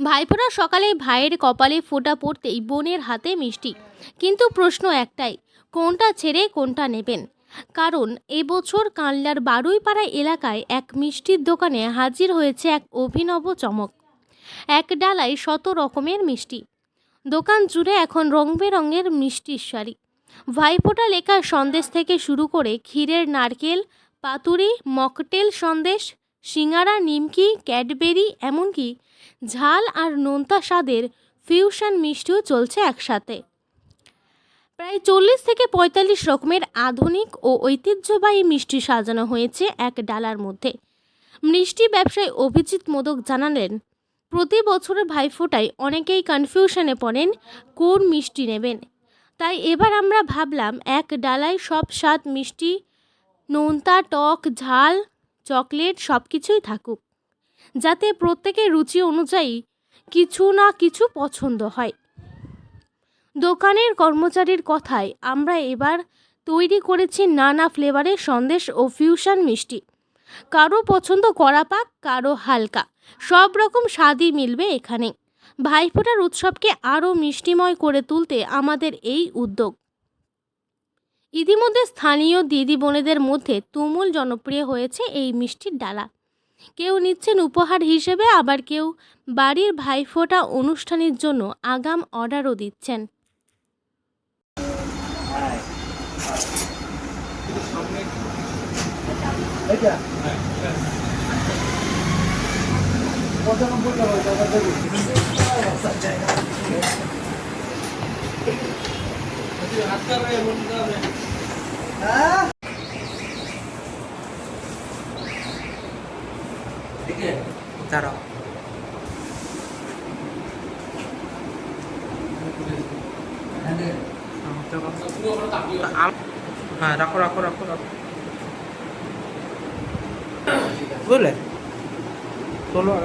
ভাইফোঁটার সকালে ভাইয়ের কপালে ফোঁটা পড়তেই বোনের হাতে মিষ্টি। কিন্তু প্রশ্ন একটাই, কোনটা ছেড়ে কোনটা নেবেন? কারণ এবছর কানলার বারুইপাড়া এলাকায় এক মিষ্টির দোকানে হাজির হয়েছে এক অভিনব চমক। এক ডালায় শত রকমের মিষ্টি। দোকান জুড়ে এখন রং বেরঙের মিষ্টির শাড়ি ভাইফোঁটা লেখা সন্দেশ থেকে শুরু করে ক্ষীরের নারকেল, পাতুরি, মকটেল সন্দেশ, সিঙ্গারা, নিমকি, ক্যাডবেরি, এমনকি ঝাল আর নোনতা স্বাদের ফিউশন মিষ্টিও চলছে একসাথে। প্রায় চল্লিশ থেকে পঁয়তাল্লিশ রকমের আধুনিক ও ঐতিহ্যবাহী মিষ্টি সাজানো হয়েছে এক ডালার মধ্যে। মিষ্টি ব্যবসায়ী অভিজিৎ মোদক জানালেন, প্রতি বছরের ভাইফোঁটায় অনেকেই কনফিউশনে পড়েন, কোন মিষ্টি নেবেন? তাই এবার আমরা ভাবলাম এক ডালায় সব স্বাদ মিষ্টি, নোনতা, টক, ঝাল, চকলেট সব কিছুই থাকুক। যাতে প্রত্যেকের রুচি অনুযায়ী কিছু না কিছু পছন্দ হয়। দোকানের কর্মচারীর কথায় আমরা এবার তৈরি করেছি নানা ফ্লেভারের সন্দেশ ও ফিউশন মিষ্টি। কারও পছন্দ করা পাক, কারও হালকা। সব রকম স্বাদই মিলবে এখানে। ভাইফোঁটার উৎসবকে আরও মিষ্টিময় করে তুলতে আমাদের এই উদ্যোগ। ইতিমধ্যে স্থানীয় দিদি বোনেদের মধ্যে তুমুল জনপ্রিয় হয়েছে এই মিষ্টির ডালা। কেউ নিচ্ছেন উপহার হিসেবে আবার কেউ বাড়ির ভাইফোঁটা অনুষ্ঠানের জন্য আগাম অর্ডারও দিচ্ছেন। হ্যাঁ? দাঁড়াও। হ্যাঁ রাখো রাখো রাখো রাখো। বুঝলে? চলো আর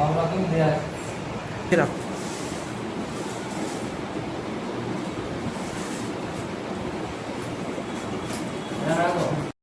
কোন ঘরে রাখো